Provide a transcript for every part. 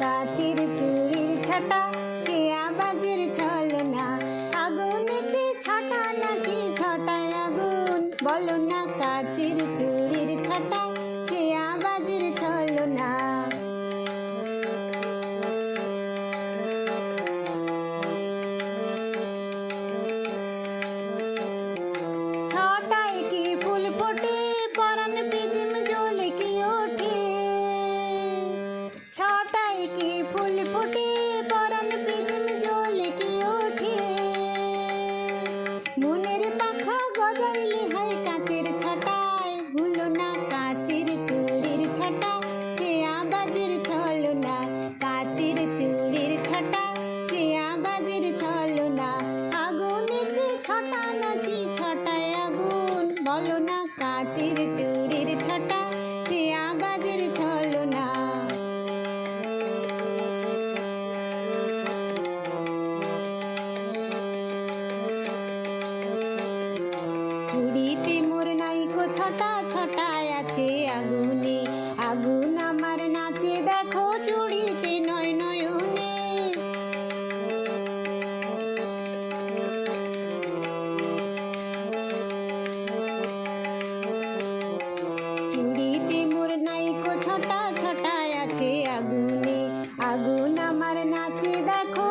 কাচির চুড়ির ছটা খেয়া বাজির ছলনা? আগুনেতে ছটা নাকি ছটায় আগুন? বলো না কাচির চুড়ির ছটা খেয়া বাজির ফুল ফোটে, পরাণ পিদিম জ্বলে কি ওঠে। মনের পাখা গজাইলে হয় কাচের ছটায় ভুলো না কাচের চুড়ির ছটা, সে আবাজের ছলনা কাচের চুড়ির ছটা, সে আবাজের ছলনা আগুনেতে ছটা নাকি ছটায় আগুন, বলো না নাইকো ছটা ছটায় আছে আগুনে। আগুন আমার নাচে দেখো চুড়িতে নয় নয়নে। চুড়িতে মোর নাইকো ছটা ছটায় আছে আগুনে। আগুন আমার নাচে দেখো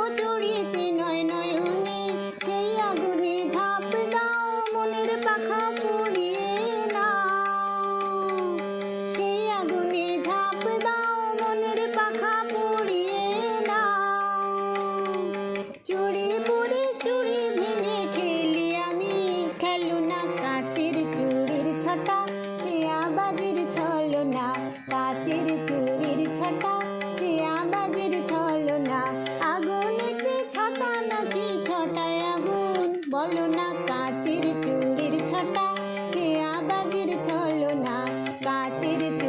সে আবাজের ছলো না কাচের চুড়ির ছটা সে আবাজের ছলো না আগুনেতে ছটা নাকি ছটায় আগুন? বলো না, কাচের চুড়ির ছটা সে আবাজের ছলো না কাচের